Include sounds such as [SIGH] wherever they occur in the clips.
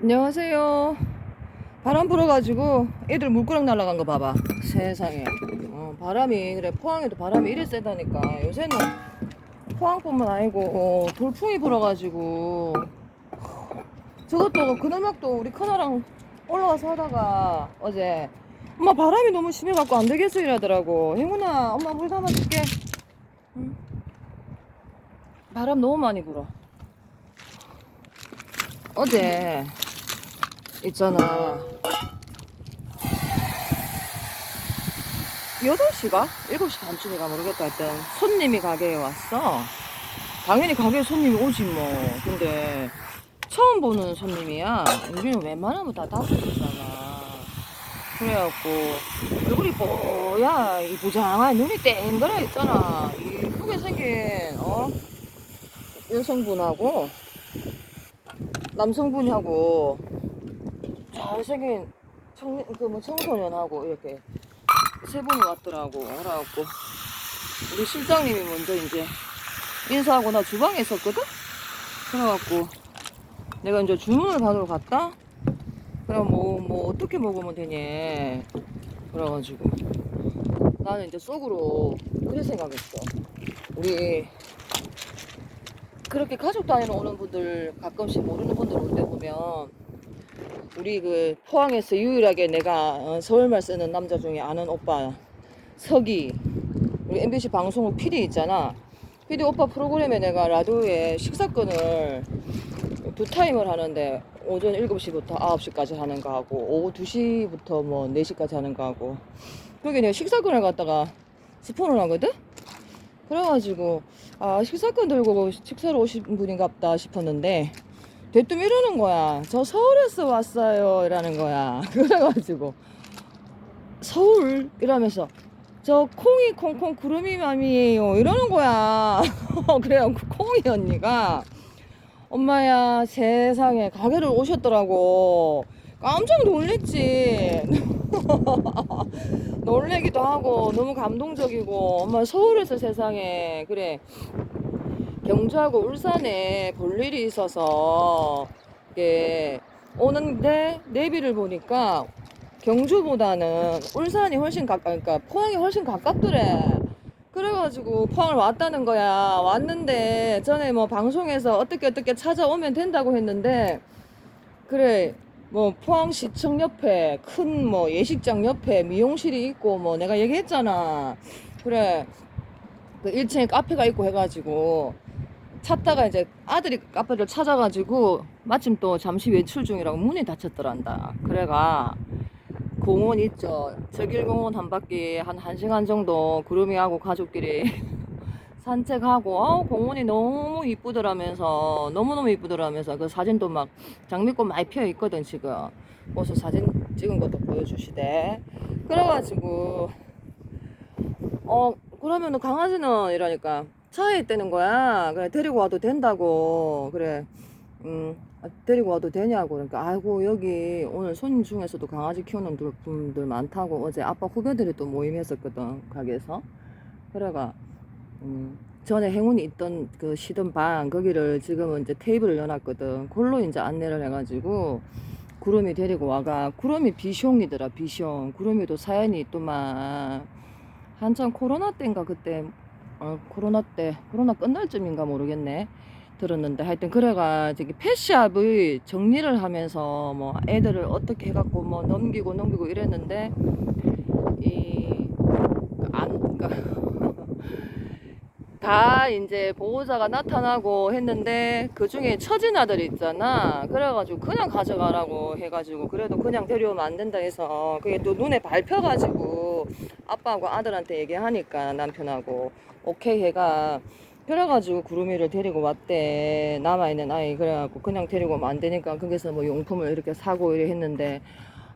안녕하세요. 바람 불어가지고 애들 물구렁 날아간 거 봐봐. 세상에. 어, 바람이 그래 포항에도 바람이 이래 세다니까. 요새는 포항뿐만 아니고 어, 돌풍이 불어가지고 저것도 그늘막도 우리 큰아랑 올라와서 하다가 어제 엄마 바람이 너무 심해갖고 안 되겠어 이러더라고. 행운아 엄마 물 담아줄게. 응. 바람 너무 많이 불어. 어제 있잖아. 8시가? 7시 반쯤인가 모르겠다 하여튼 손님이 가게에 왔어. 당연히 가게에 손님이 오지 뭐. 근데 처음 보는 손님이야. 우리는 웬만하면 다 다섯이잖아. 그래갖고 얼굴이 뽀야. 이 부장한 눈이 땡그라 있잖아. 이쁘게 생긴 어? 여성분하고 남성분하고 잘생긴 청, 그뭐 청소년하고 이렇게 세 분이 왔더라고. 알아갖고 우리 실장님이 먼저 이제 인사하고 나 주방에 있었거든? 그래갖고 내가 이제 주문을 받으러 갔다? 그럼 뭐, 뭐 어떻게 먹으면 되냐. 그래가지고 나는 이제 속으로 그래 생각했어. 우리 그렇게 가족 단위로 오는 분들 가끔씩 모르는 분들 올 때 보면 우리 그 포항에서 유일하게 내가 어, 서울말 쓰는 남자 중에 아는 오빠 석이 우리 MBC 방송국 PD 있잖아 PD 오빠 프로그램에 내가 라디오에 식사권을 두 타임을 하는데 오전 7시부터 9시까지 하는 거 하고 오후 2시부터 뭐 4시까지 하는 거 하고 그게 내가 식사권을 갖다가 스폰을 하거든? 그래가지고 아 식사권 들고 식사로 오신 분인갑다 싶었는데 대뜸 이러는 거야. 저 서울에서 왔어요. 이라는 거야. [LAUGHS] 그래가지고 서울 이러면서 저 콩이 콩콩 구름이 맘이에요. 이러는 거야. [LAUGHS] 그래갖고 콩이 언니가. 엄마야 세상에. 가게를 오셨더라고. 깜짝 놀랬지. [LAUGHS] 놀래기도 하고 너무 감동적이고. 엄마 서울에서 세상에. 그래 경주하고 울산에 볼 일이 있어서 이게 오는데 내비를 보니까 경주보다는 울산이 훨씬 가까 그러니까 포항이 훨씬 가깝더래. 그래가지고 포항을 왔다는 거야. 왔는데 전에 뭐 방송에서 어떻게 어떻게 찾아오면 된다고 했는데 그래 뭐 포항시청 옆에 큰 뭐 예식장 옆에 미용실이 있고 뭐 내가 얘기했잖아. 그래 그 1층에 카페가 있고 해가지고 찾다가 이제 아들이 카페를 찾아가지고 마침 또 잠시 외출 중이라고 문이 닫혔더란다. 그래가 공원 있죠. 저길공원 한 바퀴 한 1시간 정도 구름이하고 가족끼리 [LAUGHS] 산책하고 아 공원이 너무 이쁘더라면서 너무너무 이쁘더라면서 그 사진도 막 장미꽃 많이 피어 있거든 지금 그래서 사진 찍은 것도 보여주시대 그래가지고 어 그러면은 강아지는 이러니까 차에 있다는 거야. 그래 데리고 와도 된다고. 그래. 음 아, 데리고 와도 되냐고. 그러니까 아이고 여기 오늘 손님 중에서도 강아지 키우는 들- 분들 많다고. 어제 아빠 후배들이 또 모임했었거든 가게에서. 그래가 음, 전에 행운이 있던 그 쉬던 방 거기를 지금은 이제 테이블을 여놨거든. 그걸로 이제 안내를 해가지고 구름이 데리고 와가 구름이 비숑이더라 비숑. 구름이도 사연이 있더만. 한참 코로나 때인가 그때 어, 코로나 때 코로나 끝날 쯤인가 모르겠네. 들었는데 하여튼 그래가 저기 펫샵의 정리를 하면서 뭐 애들을 어떻게 해갖고 뭐 넘기고 넘기고 이랬는데 이안 그러니까 다 이제 보호자가 나타나고 했는데 그 중에 처진 아들 있잖아. 그래가지고 그냥 가져가라고 해가지고 그래도 그냥 데려오면 안 된다 해서 그게 또 눈에 밟혀가지고 아빠하고 아들한테 얘기하니까 남편하고 오케이 해가 그래가지고 구름이를 데리고 왔대. 남아있는 아이. 그래갖고 그냥 데리고 오면 안 되니까 거기서 뭐 용품을 이렇게 사고 이래 했는데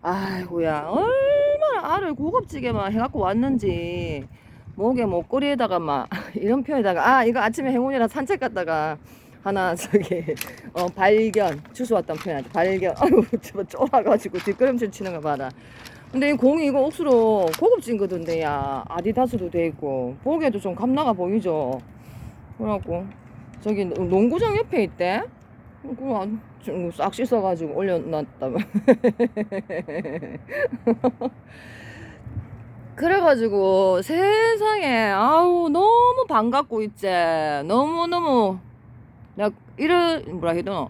아이고야 얼마나 알을 고급지게만 해갖고 왔는지 목에 목걸이에다가 막 [LAUGHS] 이런 표에다가 아 이거 아침에 행운이랑 산책 갔다가 하나 [LAUGHS] 저기 어 발견 주워 왔던 표현하지 발견. [LAUGHS] 아유 저 쫄아가지고 뒷걸음질 치는 거 봐라. 근데 이 공이 이거 억수로 고급진 거던데 야. 아디다스도 돼 있고. 보기에도 좀 감나가 보이죠? 그래갖고 저기 농구장 옆에 있대? 그거 싹 씻어가지고 올려놨다. 그래가지고 세상에 아우 너무 반갑고 있지 너무 너무. 내가 이런 뭐라 되나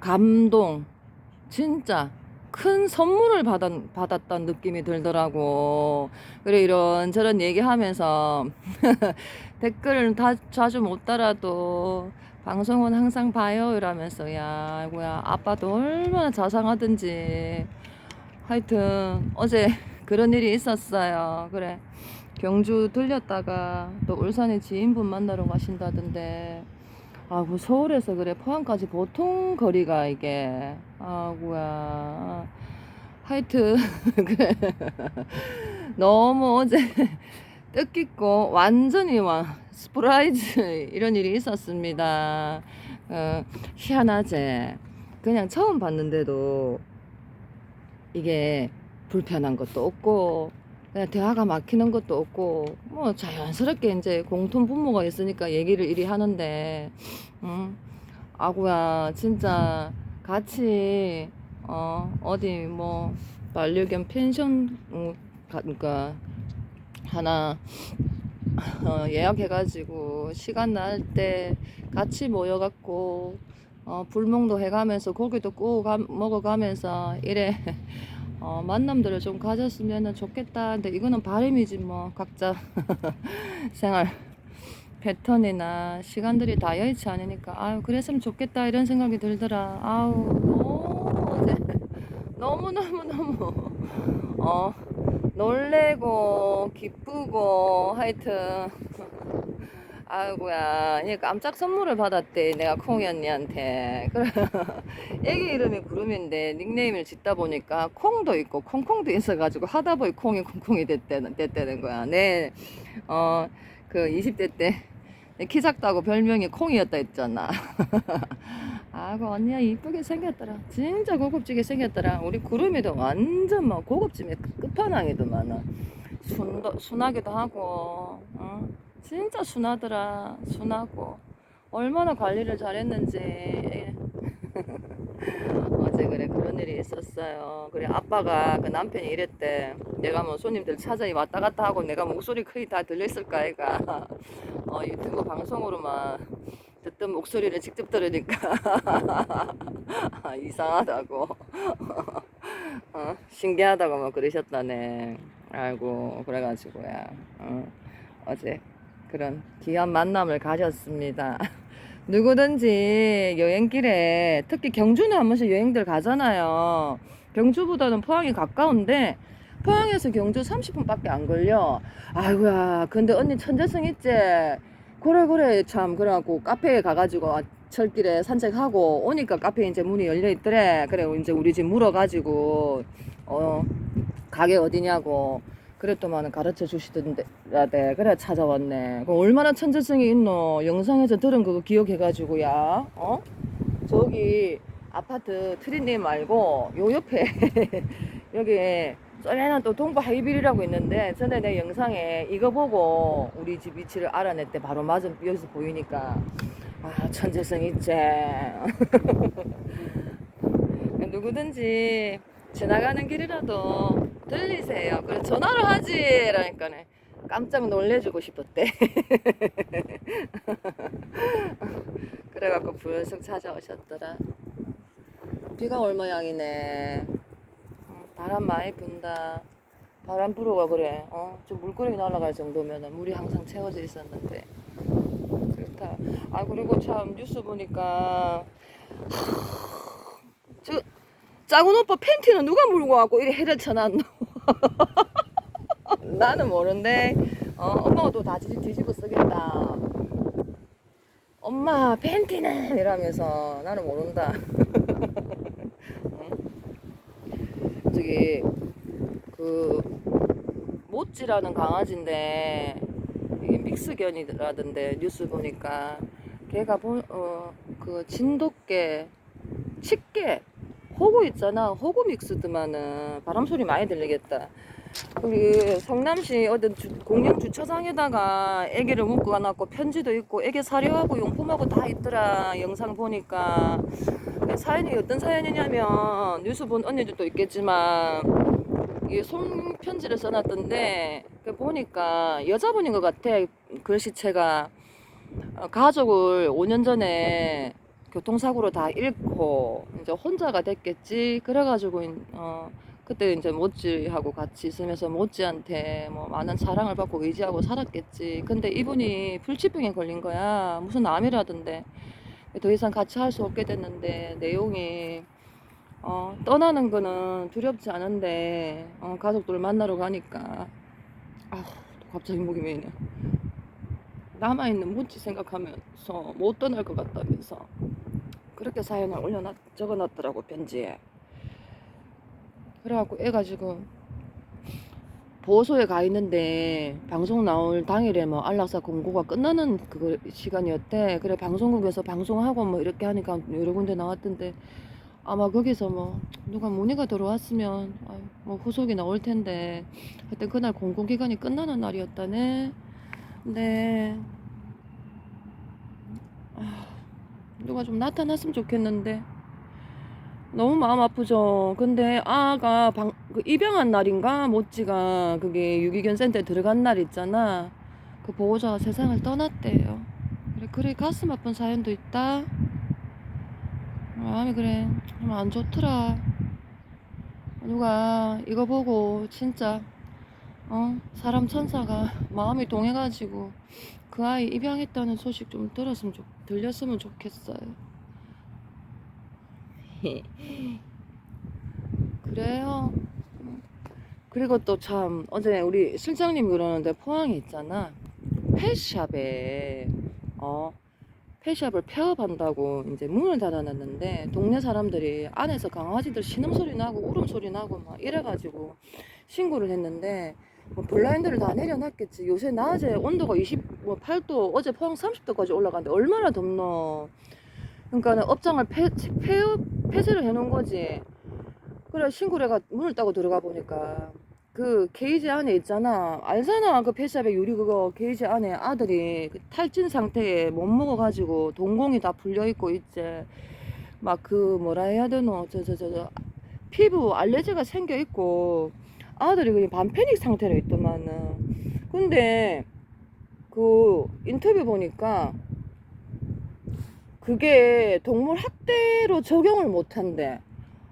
감동. 진짜 큰 선물을 받았, 받았다는 느낌이 들더라고. 그래 이런 저런 얘기하면서 [LAUGHS] 댓글은 다 자주 못 달아도 방송은 항상 봐요 이러면서. 야 아이고야 아빠도 얼마나 자상하든지. 하여튼 어제 그런 일이 있었어요. 그래. 경주 들렸다가 또 울산에 지인분 만나러 가신다던데. 아구 서울에서 그래 포항까지 보통 거리가 이게. 아구야. 하여튼 [LAUGHS] 그래. 너무 어제 뜻깊고 완전히 와 스프라이즈 이런 일이 있었습니다. 어, 희한하제. 그냥 처음 봤는데도 이게 불편한 것도 없고 그냥 대화가 막히는 것도 없고 뭐 자연스럽게 이제 공통 분모가 있으니까 얘기를 이리 하는데 음, 아구야 진짜 같이 어 어디 뭐 반려견 펜션 어, 가, 그러니까 하나 어, 예약해가지고 시간 날 때 같이 모여갖고 어, 불멍도 해가면서 고기도 구워 가- 먹어가면서 이래 어, 만남들을 좀 가졌으면 좋겠다. 근데 이거는 바람이지 뭐 각자 [LAUGHS] 생활 패턴이나 시간들이 다 여의치 않으니까 아유 그랬으면 좋겠다 이런 생각이 들더라. 아우 너무 [LAUGHS] 너무 너무 어 놀래고 기쁘고 하여튼 아이고야. 이게 깜짝 선물을 받았대 내가 콩이 언니한테. 그래 [LAUGHS] 애기 이름이 구름인데 닉네임을 짓다 보니까 콩도 있고 콩콩도 있어가지고 하다 보니 콩이 콩콩이 됐다는, 됐다는 거야. 네, 내어 그 20대 때 키 작다고 별명이 콩이었다 했잖아. [LAUGHS] 아그 언니야 이쁘게 생겼더라. 진짜 고급지게 생겼더라. 우리 구름이도 완전 막 고급짐의 끝판왕이더만은 순도, 순하기도 하고 어? 진짜 순하더라. 순하고. 얼마나 관리를 잘했는지. [LAUGHS] 어제 그래 그런 일이 있었어요. 그래 아빠가 그 남편이 이랬대. 내가 뭐 손님들 찾아 왔다 갔다 하고 내가 목소리 거의 다 들렸을까 애가. [LAUGHS] 어, 유튜브 방송으로만 듣던 목소리를 직접 들으니까. [LAUGHS] 이상하다고. 어, 신기하다고 막 그러셨다네. 아이고 그래가지고야. 어, 어제 그런 귀한 만남을 가졌습니다. [LAUGHS] 누구든지 여행길에 특히 경주는 한 번씩 여행들 가잖아요. 경주보다는 포항이 가까운데 포항에서 경주 30분밖에 안 걸려. 아이고야 근데 언니 천재성 있지? 그래 그래 참. 그래갖고 카페에 가가지고 철길에 산책하고 오니까 카페 이제 문이 열려 있더래. 그래 이제 우리 집 물어가지고 어 가게 어디냐고 그랬더만은 가르쳐 주시던데 라대 그래 찾아왔네. 그 얼마나 천재성이 있노? 영상에서 들은 그거 기억해가지고 야 어? 저기 아파트 트리님 말고 요 옆에 [LAUGHS] 여기 썰매는 또 동부 하이빌이라고 있는데 전에 내 영상에 이거 보고 우리 집 위치를 알아냈대. 바로 맞은 여기서 보이니까. 아 천재성 있지. [LAUGHS] 누구든지 지나가는 길이라도 들리세요 그래 전화를 하지 라니까네 깜짝 놀래주고 싶었대 [LAUGHS] 그래갖고 불쑥 찾아오셨더라 비가 올 모양이네 어, 바람 많이 분다. 바람 불어가 그래. 어, 좀 물고기 날아갈 정도면은 물이 항상 채워져 있었는데. 그렇다. 아 그리고 참 뉴스 보니까 하, 저 작은 오빠 팬티는 누가 물고 왔고 이래 해를 쳐놨노? [LAUGHS] 나는 모른데. 어, 엄마가 또 다 뒤집어 쓰겠다. 엄마 팬티는 이러면서 나는 모른다. 저기 그 모찌라는 강아지인데 이게 믹스견이라던데 뉴스 보니까 걔가 어그 진돗개 칡개 호구 있잖아. 호구 믹스드만은 바람 소리 많이 들리겠다. 우리 성남시 어떤 주, 공영 주차장에다가 애기를 묶어 놔놓고 편지도 있고 애기 사료하고 용품하고 다 있더라 영상 보니까. 사연이 어떤 사연이냐면 뉴스 본 언니들도 있겠지만 이게 손편지를 써놨던데 그 보니까 여자분인 것 같아 글씨체가. 어, 가족을 5년 전에 교통사고로 다 잃고 이제 혼자가 됐겠지. 그래가지고 어 그때 이제 모찌하고 같이 있으면서 모찌한테 뭐 많은 사랑을 받고 의지하고 살았겠지. 근데 이분이 불치병에 걸린 거야. 무슨 암이라던데. 더 이상 같이 할 수 없게 됐는데 내용이 어, 떠나는 거는 두렵지 않은데 어, 가족들을 만나러 가니까. 아 갑자기 목이 메이네 남아있는 모찌 생각하면서 못 떠날 것 같다면서 그렇게 사연을 올려놨 적어놨더라고 편지에 그래갖고 애가 지금 보호소에 가 있는데 방송 나올 당일에 뭐 안락사 공고가 끝나는 그 시간이었대. 그래 방송국에서 방송하고 뭐 이렇게 하니까 여러 군데 나왔던데 아마 거기서 뭐 누가 문의가 들어왔으면 뭐 후속이 나올 텐데 하여튼 그날 공고 기간이 끝나는 날이었다네. 근데 아, 누가 좀 나타났으면 좋겠는데 너무 마음 아프죠. 근데 아가 방, 그 입양한 날인가 모찌가 그게 유기견 센터에 들어간 날 있잖아. 그 보호자가 세상을 떠났대요. 그래 그래 가슴 아픈 사연도 있다. 마음이 그래 좀 안 좋더라. 누가 이거 보고 진짜 어 사람 천사가 마음이 동해가지고 그 아이 입양했다는 소식 좀 들었으면 좋 들렸으면 좋겠어요. [LAUGHS] 그래요. 그리고 또 참 어제 우리 실장님 그러는데 포항에 있잖아. 펫샵에 어 펫샵을 폐업한다고 이제 문을 닫아놨는데 동네 사람들이 안에서 강아지들 신음소리 나고 울음소리 나고 막 이래가지고 신고를 했는데 뭐 블라인드를 다 내려놨겠지. 요새 낮에 온도가 28도 어제 포항 30도까지 올라갔는데 얼마나 덥노. 그러니까 업장을 폐, 폐업 폐쇄를 해놓은 거지. 그래 신고래가 문을 따고 들어가 보니까 그 케이지 안에 있잖아. 알잖아 그 펫샵에 유리 그거 케이지 안에 아들이 그 탈진 상태에 못 먹어가지고 동공이 다 풀려 있고 있지. 막 그 뭐라 해야 되노 저 저 저 저 피부 알레르기가 생겨 있고 아들이 그냥 반패닉 상태로 있더만은. 근데 그 인터뷰 보니까 그게 동물 학대로 적용을 못 한대.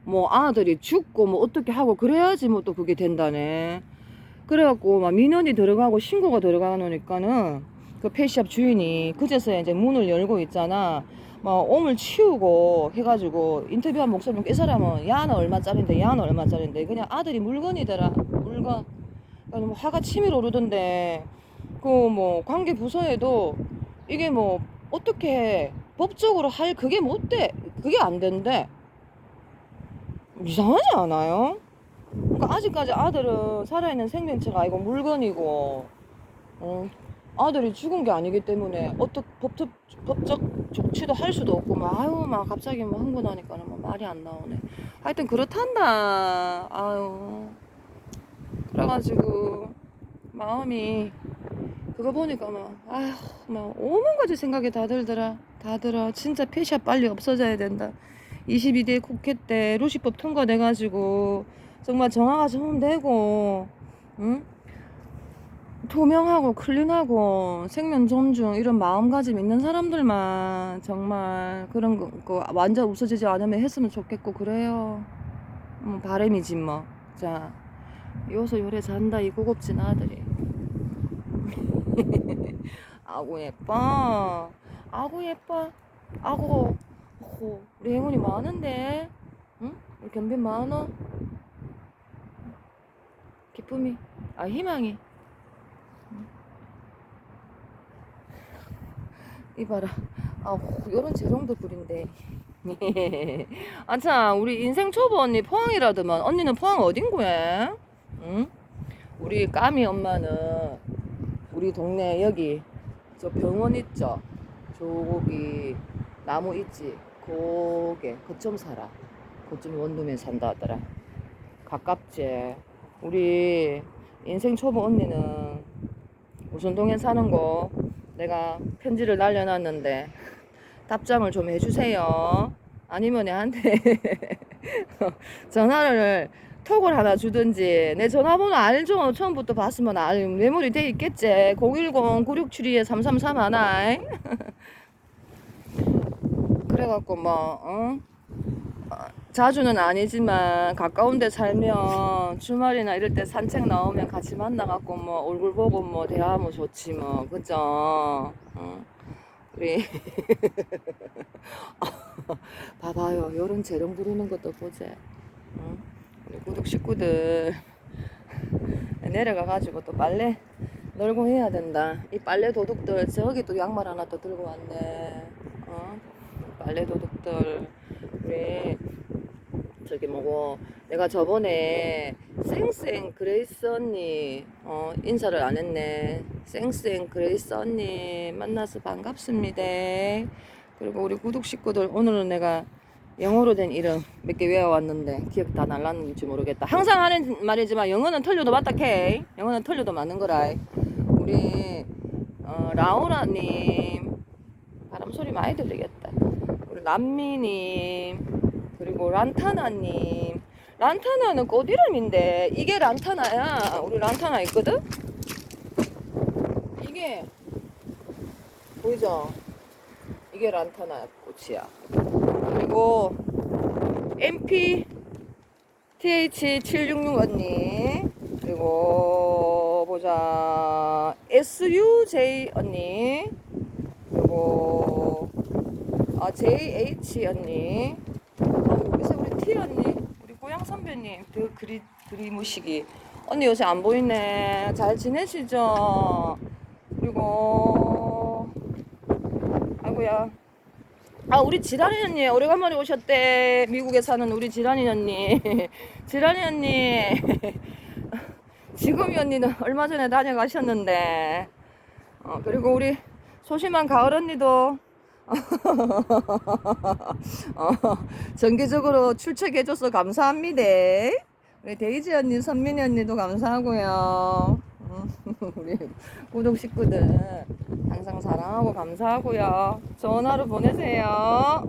뭐 아들이 죽고 뭐 어떻게 하고 그래야지 뭐 또 그게 된다네. 그래갖고 막 민원이 들어가고 신고가 들어가놓으니까는 그 펫샵 주인이 그제서야 이제 문을 열고 있잖아. 막 옴을 치우고 해가지고 인터뷰한 목소리 이 사람은 야는 얼마짜린데 야는 얼마짜린데 그냥 아들이 물건이더라 물건. 그러니까 뭐 화가 치밀 오르던데 그 뭐 관계 부서에도 이게 뭐 어떻게 법적으로 할 그게 못 돼. 그게 안 된대. 이상하지 않아요? 그러니까 아직까지 아들은 살아있는 생명체가 아니고 물건이고, 어, 아들이 죽은 게 아니기 때문에 어떻 법적, 법적 조치도 할 수도 없고, 막, 아유, 막 갑자기 뭐 흥분하니까는 뭐 말이 안 나오네. 하여튼 그렇단다. 아유. 그래가지고, 마음이, 그거 보니까 막, 아휴, 막, 오만 가지 생각이 다 들더라. 다 들어. 진짜 폐샵 빨리 없어져야 된다. 22대 국회 때 루시법 통과돼가지고 정말 정화가 좀 되고, 응? 투명하고 클린하고 생명 존중 이런 마음가짐 있는 사람들만 정말 그런 거, 거 완전 없어지지 않으면 했으면 좋겠고 그래요. 뭐 바람이지 뭐. 자, 요소 요래 잔다 이 고급진 아들이. [LAUGHS] 아구 예뻐. 아구 예뻐. 아구. 호, 우리 행운이 많은데. 응? 우리 견빈 많어. 기쁨이. 아 희망이. 이봐라. 아, 요런 재롱도 부린데. 아참, 우리 인생 초보 언니 포항이라더만. 언니는 포항 어딘 거야? 응? 우리 까미 엄마는 우리 동네 여기 저 병원 있죠? 저기 나무 있지? 거기 거점 살아. 거점 원룸에 산다 하더라. 가깝지? 우리 인생 초보 언니는 우선동에 사는 거 내가 편지를 날려놨는데 답장을 좀 해주세요. 아니면 내한테 [LAUGHS] 전화를 톡을 하나 주든지 내 전화번호 알죠? 처음부터 봤으면 알 메모리 돼 있겠지 010-9672-333 하나 [LAUGHS] 그래갖고 뭐 어? 어, 자주는 아니지만 가까운 데 살면 주말이나 이럴 때 산책 나오면 같이 만나갖고 뭐 얼굴 보고 뭐 대화하면 좋지 뭐 그죠? 어? 우리 [LAUGHS] 봐봐요 요런 재롱 부르는 것도 보재 응? 우리 구독 식구들 [LAUGHS] 내려가가지고 또 빨래 널고 해야 된다 이 빨래 도둑들 저기 또 양말 하나 또 들고 왔네 어? 빨래 도둑들 우리 저기 뭐고 내가 저번에 쌩쌩 그레이스 언니 어, 인사를 안 했네. 쌩쌩 그레이스 언니 만나서 반갑습니다. 그리고 우리 구독 식구들 오늘은 내가 영어로 된 이름 몇 개 외워왔는데 기억 다 날랐는지 모르겠다. 항상 하는 말이지만 영어는 틀려도 맞다 케 영어는 틀려도 맞는 거라 우리 어, 라우라님 바람 소리 많이 들리겠다. 우리 람미님 그리고 란타나님. 란타나는 꽃 이름인데 이게 란타나야. 우리 란타나 있거든? 이게 보이죠? 이게 란타나 꽃이야. 그리고 MP TH766 언니. 그리고 보자. SUJ 언니. 그리고 아 JH 언니 아, 요새 우리 T 언니 우리 고향 선배님 그 그리 그리무시기 언니 요새 안 보이네. 잘 지내시죠? 그리고 아이고야. 아 우리 지란이 언니 오래간만에 오셨대. 미국에 사는 우리 지란이 언니. [LAUGHS] 지란이 언니. [LAUGHS] 지금이 언니는 얼마 전에 다녀가셨는데. 어, 그리고 우리 소심한 가을 언니도 어, 정기적으로 출첵해줘서 감사합니다 우리 데이지 언니 선민이 언니도 감사하고요 음, [LAUGHS] 우리 구독 식구들 항상 사랑하고 감사하고요. 좋은 하루 보내세요.